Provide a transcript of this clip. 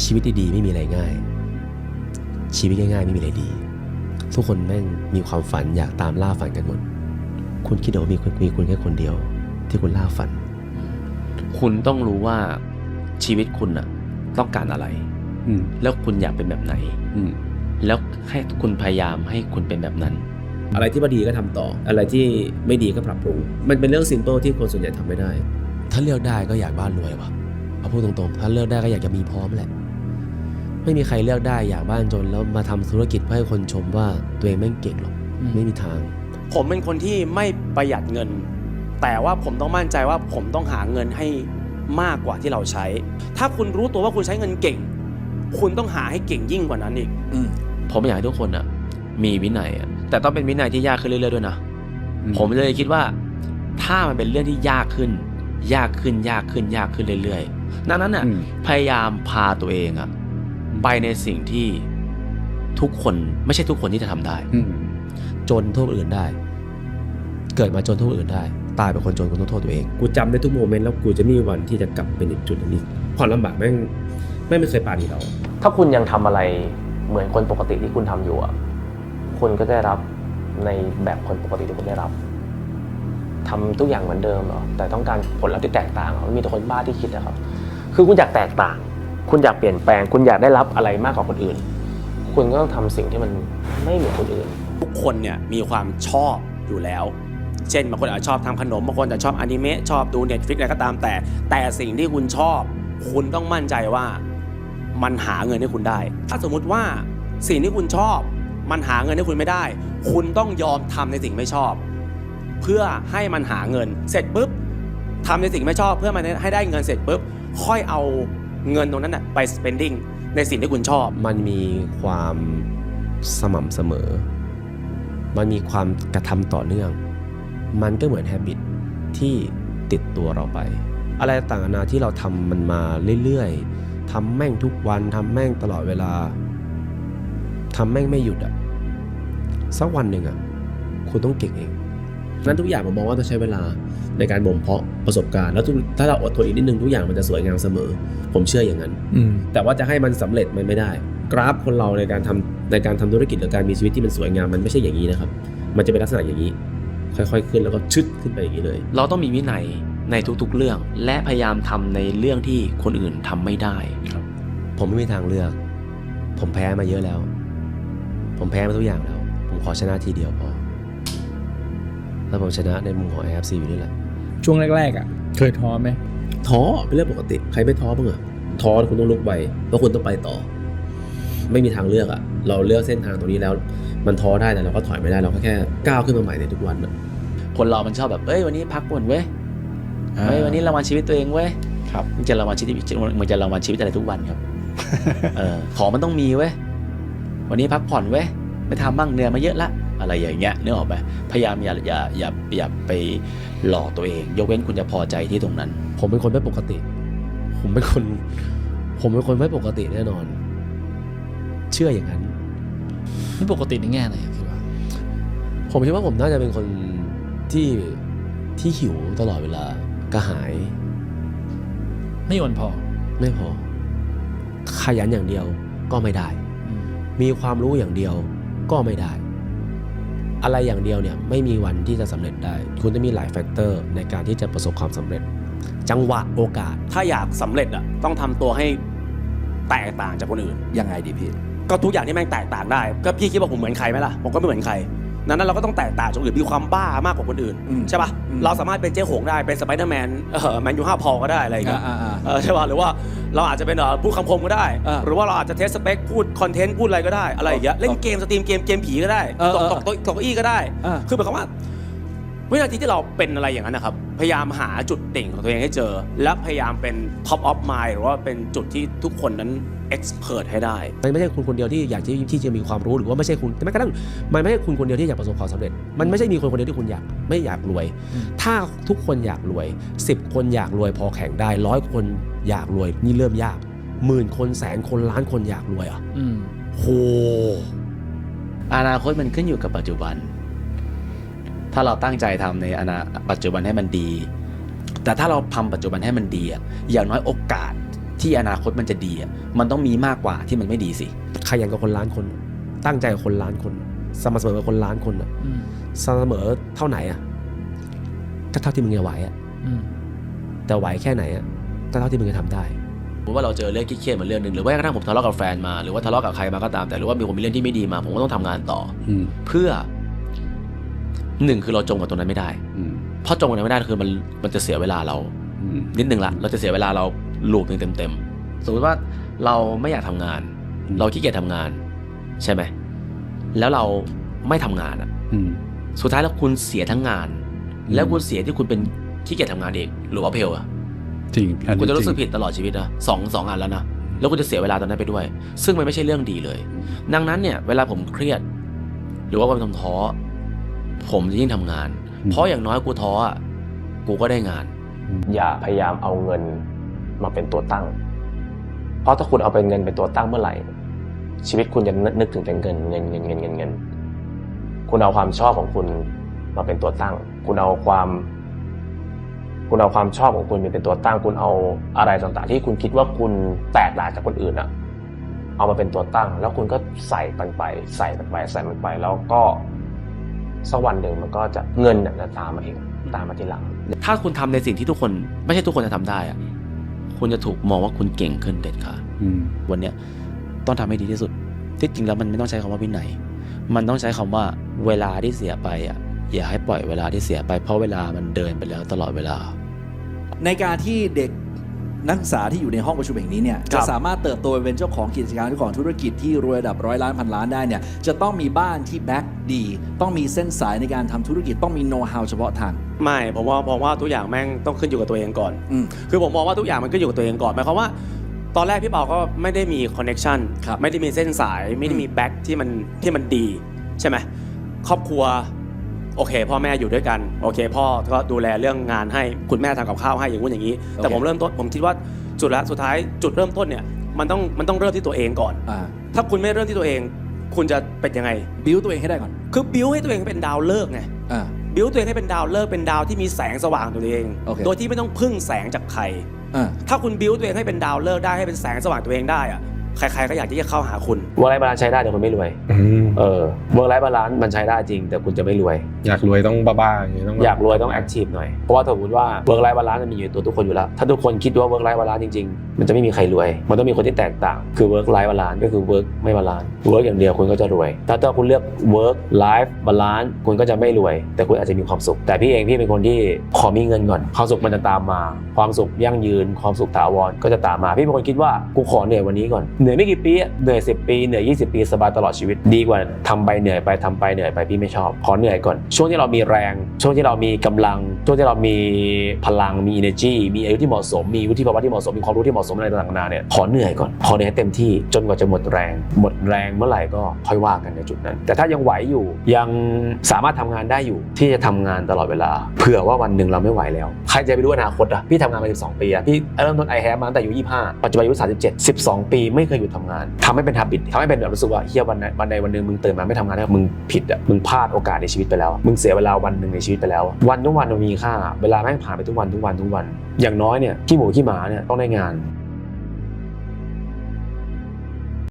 ชีวิตดีๆไม่มีอะไรง่าย ชีวิตง่ายๆไม่มีอะไรดี ทุกคนแม่งมีความฝันอยากตามล่าฝันกันหมด คุณคิดเหรอว่ามีคนมีคุณแค่คนเดียว ที่คุณล่าฝัน คุณต้องรู้ว่าชีวิตคุณอะต้องการอะไร อืม แล้วคุณอยากเป็นแบบไหน อืม แล้วให้คุณพยายามให้คุณเป็นแบบนั้น อะไรที่ว่าดีก็ทำต่อ อะไรที่ไม่ดีก็ปรับปรุง มันเป็นเรื่อง s ิมเ l ิลที่คนส่วนใหญ่ทำไม่ได้ ถ้าเลือกได้ก็อยากบ้านรวยวะเอาพูดตรงๆ ถ้าเลือกได้ก็อยากจะมีพร้อมแหละ ไม่มีใครเลือกได้อยากบ้านจนแล้วมาทำธุรกิจเพื่อให้คนชมว่าตัวเองแม่งเก่งหรอกไม่มีทาง ผมเป็นคนที่ไม่ประหยัดเงิน แต่ว่าผมต้องมั่นใจว่าผมต้องหาเงินให้มากกว่าที่เราใช้ ถ้าคุณรู้ตัวว่าคุณใช้เงินเก่ง คุณต้องหาให้เก่งยิ่งกว่านั้นอีกผมอยากให้ทุกคนอะมีวินัยอะแต่ต้องเป็นวินัยที่ยากขึ้นเรื่อยๆด้วยนะอืมผมเลยคิดว่า ถ้ามันเป็นเรื่องที่ยากขึ้น ยากขึ้นยากขึ้นยากขึ้นเรื่อยๆดังนั้นอะอืมพยายามพาตัวเองอะ ไปในสิ่งที่ทุกคนไม่ใช่ทุกคนที่จะทำได้ จนโทษคนอื่นได้ เกิดมาจนโทษคนอื่นได้ ตายเป็นคนจนคุณต้องโทษตัวเอง กูจำได้ทุกโมเมนต์แล้วกูจะไม่มีวันที่จะกลับเป็นอีกจุดนั้นอีกความลำบากแม่งแม่งไม่เคยปราณีเรา ถ้าคุณยังทำอะไรเหมือนคนปกติที่คุณทำอยู่อะคุณก็ได้รับในแบบคนปกติที่คุณได้รับทำทุกอย่างเหมือนเดิมเหรอแต่ต้องการผลลัพธ์ที่แตกต่างเหรอมันมีแต่คนบ้าที่คิดนะครับ คือคุณอยากแตกต่าง คุณอยากเปลี่ยนแปลง คุณอยากได้รับอะไรมากกว่าคนอื่น คุณก็ต้องทำสิ่งที่มันไม่เหมือนคนอื่น ทุกคนเนี่ยมีความชอบอยู่แล้ว เช่นบางคนอาจจะชอบทำขนมบางคนอาจจะชอบอนิเมะชอบดู Netflix อะไรก็ตามแต่ แต่สิ่งที่คุณชอบ คุณต้องมั่นใจว่ามันหาเงินให้คุณได้ ถ้าสมมุติว่าสิ่งที่คุณชอบ มันหาเงินให้คุณไม่ได้ คุณต้องยอมทำในสิ่งไม่ชอบ เพื่อให้มันหาเงิน เสร็จปุ๊บทำในสิ่งไม่ชอบ เพื่อมันให้ได้เงินเสร็จปุ๊บค่อยเอา เงินตรงนั้นนะไป spending ในสิ่งที่คุณชอบ มันมีความสม่ำเสมอ มันมีความกระทำต่อเนื่อง มันก็เหมือนแฮบิตที่ติดตัวเราไป อะไรต่างๆนานาที่เราทำมันมาเรื่อยๆทำแม่งทุกวันทำแม่งตลอดเวลาทำแม่งไม่หยุดอะสักวันหนึ่งอะคุณต้องเก่งเองนั้นทุกอย่างผมมองว่าต้องใช้เวลา ในการบ่มเพาะประสบการณ์แล้วทุกถ้าเราอดทนอีกนิดนึงทุกอย่างมันจะสวยงามเสมอ ผมเชื่ออย่างนั้นแต่ว่าจะให้มันสำเร็จมันไม่ได้ กราฟคนเราในการทำในการทำธุรกิจหรือการมีชีวิตที่มันสวยงามมันไม่ใช่อย่างนี้นะครับ มันจะเป็นลักษณะอย่างนี้ ค่อยๆขึ้นแล้วก็ชึดขึ้นไปอย่างนี้เลย เราต้องมีวินัยในทุกๆเรื่อง และพยายามทำในเรื่องที่คนอื่นทำไม่ได้ผมไม่มีทางเลือก ผมแพ้มาเยอะแล้ว ผมแพ้มาทุกอย่างแล้ว ผมขอชนะทีเดียวพอแล้วผมชนะในมุมของ AFC อยู่นี่แหละ ช่วงแรกๆอะ เคยท้อไหมท้อเป็นเรื่องปกติ ใครไม่ท้อบ้างอะท้อคุณต้องลุกไปเพราะคุณต้องไปต่อ ไม่มีทางเลือกอะเราเลือกเส้นทางตรงนี้แล้ว มันท้อได้แต่เราก็ถอยไม่ได้เราก็แค่ก้าวขึ้นมาใหม่ในทุกวันอะคนเรามันชอบแบบเอ้ยวันนี้พักผ่อนเว้ยเฮ้ยวันนี้รางวัลชีวิตตัวเองเว้ยครับมึงจะรางวัลชีวิตมึงจะรางวัลชีวิตอะไรทุกวันครับเออของมันต้องมีเว้ยวันนี้พักผ่อนเว้ยไม่ทำบ้างเหนื่อยมาเยอะละ อะไรอย่างเงี้ยนึกออกไหมพยายามอย่าอย่าอย่าอย่าไปหลอกตัวเอง ยกเว้นคุณจะพอใจที่ตรงนั้น ผมเป็นคนไม่ปกติ ผมเป็นคน ผมเป็นคนไม่ปกติแน่นอน เชื่ออย่างนั้น ไม่ปกติในแง่ไหนคิดว่าผมคิดว่าผมน่าจะเป็นคนที่ที่หิวตลอดเวลากระหายไม่อ่อนพอไม่พอ ขยันอย่างเดียวก็ไม่ได้ อืมมีความรู้อย่างเดียวก็ไม่ได้ อะไรอย่างเดียวเนี่ยไม่มีวันที่จะสำเร็จได้ คุณต้องมีหลายแฟกเตอร์ในการที่จะประสบความสำเร็จ จังหวะโอกาส ถ้าอยากสำเร็จอะต้องทำตัวให้แตกต่างจากคนอื่น ยังไงดีพี่ ก็ทุกอย่างที่แม่งแตกต่างได้ ก็พี่คิดว่าผมเหมือนใครไหมล่ะ ผมก็ไม่เหมือนใคร นั้นเราก็ต้องแตกต่างจากคนอื่นมีความบ้ามากกว่าคนอื่นอืมใช่ปะอืมเราสามารถเป็นเจ๊หงได้เป็นสไปเดอร์แมนเออแมนยูห้าพอก็ได้อะไรอย่างเงี้ยอ่าอ่าเออใช่ปะหรือว่าเราอาจจะเป็นเอ่อพูดคำคมก็ได้ อ่าหรือว่าเราอาจจะเทสสเปคพูดคอนเทนต์พูดอะไรก็ได้อะไรอย่างเงี้ยเล่นเกมสตรีมเกมเกมผีก็ได้เออตกเออตกตกตกเก้าอี้ก็ได้ อ่า คือหมายความว่า วินาทีที่เราเป็นอะไรอย่างนั้นนะครับ พยายามหาจุดเด่นของตัวเองให้เจอ และพยายามเป็น top of mind หรือว่าเป็นจุดที่ทุกคนนั้น expert ให้ได้มันไม่ใช่คุณคนเดียวที่อยากที่ที่จะมีความรู้หรือว่าไม่ใช่คุณแม้กระทั่งมันไม่ใช่คุณคนเดียวที่อยากประสบความสำเร็จ มันไม่ใช่มีคนคนเดียวที่คุณอยากไม่อยากรวย ถ้าทุกคนอยากรวย 10 คนอยากรวยพอแข่งได้ร้อยคนอยากรวยนี่เริ่มยากหมื่นคนแสนคนล้านคนอยากรวยอะอืมโหอนาคตมันขึ้นอยู่กับปัจจุบัน ถ้าเราตั้งใจทำในอนาปัจจุบันให้มันดี แต่ถ้าเราทำปัจจุบันให้มันดีอะอย่างน้อยโอกาส ที่อนาคตมันจะดีอะมันต้องมีมากกว่าที่มันไม่ดีสิขยันกับคนล้านคน ตั้งใจกับคนล้านคน สม่ำเสมอกับคนล้านคนอะอืมสม่ำเสมอเท่าไหนอะก็เท่าที่มึงจะไหวอะอืมแต่ไหวแค่ไหนอะก็เท่าที่มึงจะทำได้สมมติว่าเราเจอเรื่องเครียดๆมาเรื่องหนึ่งหรือว่าแม้กระทั่งผมทะเลาะกับแฟนมาหรือว่าทะเลาะกับใครมาก็ตามแต่หรือว่ามีคนมีเรื่องที่ไม่ดีมา ผมก็ต้องทำงานต่ออืมเพื่อหนึ่งคือเราจมกับตรงนั้นไม่ได้อืมเพราะจมกับตรงนั้นไม่ได้คือมันมันจะเสียเวลาเราอืมนิดนึงละเราจะเสียเวลาเรา ลูปหนึ่งเต็มๆ สมมติว่าเราไม่อยากทำงานอืมเราขี้เกียจทำงาน ใช่ไหม แล้วเราไม่ทำงานอะอืมสุดท้ายแล้วคุณเสียทั้งงานอืมแล้วคุณเสียที่คุณเป็นขี้เกียจทำงานเองหรือว่าเพลอะจริงอันคุณนี้จะรู้สึกจงผิดตลอดชีวิตนะสองสองอันแล้วนะแล้วคุณจะเสียเวลาตอนนั้นไปด้วย ซึ่งมันไม่ใช่เรื่องดีเลย ดังนั้นเนี่ย เวลาผมเครียด หรือว่าผมท้อผมจะยิ่งทำงาน เพราะอย่างน้อยกูท้ออะกูก็ได้งาน อย่าพยายามเอาเงิน มาเป็นตัวตั้ง เพราะถ้าคุณเอาเป็นเงินเป็นตัวตั้งเมื่อไหร่ ชีวิตคุณจะนึกถึงแต่เงินเงินเงินเงินเงินเงิน คุณเอาความชอบของคุณมาเป็นตัวตั้ง คุณเอาความ คุณเอาความชอบของคุณมาเป็นตัวตั้ง คุณเอาอะไรต่างๆ ที่คุณคิดว่าคุณแตกต่างจากคนอื่นอะเอามาเป็นตัวตั้ง แล้วคุณก็ใส่มันไป ใส่มันไป ใส่มันไป แล้วก็สักวันหนึ่งมันก็จะเงินน่ะจะตามมาเองตามมาทีหลัง ถ้าคุณทำในสิ่งที่ทุกคน ไม่ใช่ทุกคนจะทำได้อะ คุณจะถูกมองว่าคุณเก่งขึ้นเด็ดขาดอืมวันเนี้ยต้องทำให้ดีที่สุด ที่จริงแล้วมันไม่ต้องใช้คำว่าวินัย มันต้องใช้คำว่าเวลาที่เสียไปอะอย่าให้ปล่อยเวลาที่เสียไปเพราะเวลามันเดินไปแล้วตลอดเวลา ในการที่เด็ก นักศึกษาที่อยู่ในห้องประชุมแห่งนี้เนี่ยครัจะบสามารถเติบโตไปเป็นเจ้าของกิจการเจ้าของธุรกิจที่รวยระดับร้อยล้านพันล้านได้เนี่ยจะต้องมีบ้านที่แบ็กดี ต้องมีเส้นสายในการทำธุรกิจต้องมีโน้ตฮาวเฉพาะทางไม่ผมว่าผมว่าทุกอย่างแม่งต้องขึ้นอยู่กับตัวเองก่อนอืมคือผมมองว่าทุกอย่างมันขึ้นอยู่กับตัวเองก่อนหมายความว่าตอนแรกพี่เปาก็ไม่ได้มีคอนเน็ชันครับไม่ได้มีเส้นสาย ไม่ได้มีแบ็คที่มันที่มันดี ใช่ไหมครอบครัว โอเค พ่อแม่อยู่ด้วยกันโอเค พ่อก็ดูแลเรื่องงานให้คุณแม่ทำกับข้าวให้อย่างงู้นอย่างนี้ แต่โอเคผมเริ่มต้นผมคิดว่าจุดละสุดท้ายจุดเริ่มต้นเนี่ยมันต้องมันต้องเริ่มที่ตัวเองก่อน อ่าถ้าคุณไม่เริ่มที่ตัวเอง คุณจะเป็นยังไง บิวตัวเองให้ได้ก่อนคือบิวให้ตัวเองเป็นดาวเลิกษ์ไงอ่า บิวตัวเองให้เป็นดาวเลิกษ์เป็นดาวที่มีแสงสว่างตัวเอง โอเค โดยที่ไม่ต้องพึ่งแสงจากใคร อ่า ถ้าคุณบิวตัวเองให้เป็นดาวเลิกษ์ได้ให้เป็นแสงสว่างตัวเองได้อะ ใครๆก็อยากที่จะเข้าหาคุณเวิร์กไลฟ์บาลานซ์ใช้ได้แต่คุณไม่รวย อืมเออเวิร์กไลฟ์บาลานซ์มันใช้ได้จริง แต่คุณจะไม่รวย อยากรวยต้องบ้าๆอย่างนี้ต้องแบบอยากรวยต้องแอคทีฟหน่อย เพราะว่าสมมติว่าเวิร์กไลฟ์บาลานซ์มันมีอยู่ในตัวทุกคนอยู่แล้ว ถ้าทุกคนคิดว่าเวิร์กไลฟ์บาลานซ์จริงๆ มันจะไม่มีใครรวย มันต้องมีคนที่แตกต่าง คือเวิร์กไลฟ์บาลานซ์ก็คือเวิร์กไม่บาลานซ์ เวิร์กอย่างเดียวคุณก็จะรวย ถ้าถ้าคุณเลือกเวิร์กไลฟ์บาลานซ์คุณก็จะไม่รวย แต่คุณอาจจะมีความสุข แต่พี่เองพี่เป็นคนที่ขอมีเงินก่อน ความสุขมันจะตามมา ความสุขยั่งยืน ความสุขถาวรก็จะตามมา พี่เป็นคนคิดว่ากูขอเหนื่อยวันนี้ก่อนเหนื่อยไม่กี่ปีเหนื่อย 10 ปีเหนื่อย 20 ปีสบายตลอดชีวิตดีกว่าทำไปเหนื่อยไปทำไปเหนื่อยไปพี่ไม่ชอบขอเหนื่อยก่อน ช่วงที่เรามีแรง ช่วงที่เรามีกำลัง ช่วงที่เรามีพลังมี energy มีอายุที่เหมาะสม มีวุฒิภาวะที่เหมาะสมมีความรู้ที่เหมาะสมอะไรต่างๆนานาเนี่ยขอเหนื่อยก่อนขอเหนื่อยให้เต็มที่จนกว่าจะหมดแรง หมดแรงเมื่อไหร่ก็ค่อยว่ากันในจุดนั้น แต่ถ้ายังไหวอยู่ยังสามารถทำงานได้อยู่ที่จะทำงานตลอดเวลาเผื่อว่าวันหนึ่งเราไม่ไหวแล้ว ใครจะไปรู้อนาคตอะพี่ทำงานมา 12 ปีอะพี่เริ่มต้นไอแฮมาตั้งแต่อายุ25ปัจจุบันอายุ37 12 ปีไม่เคยหยุดทำงานทำให้เป็น habit ทำให้เป็นแบบรู้สึกว่าเฮียวันไหนวันใดวันหนึ่งมึงตื่นมาไม่ทำงานแล้วมึงผิดอะมึงพลาดโอกาสในชีวิตไปแล้วอะมึงเสียเวลาวันหนึ่งในชีวิตไปแล้วอะวันทุกวันมันมีค่า เวลาแม่งผ่านไปทุกวันทุกวันทุกวัน อย่างน้อยเนี่ยขี้หมูขี้หมาเนี่ยต้องได้งาน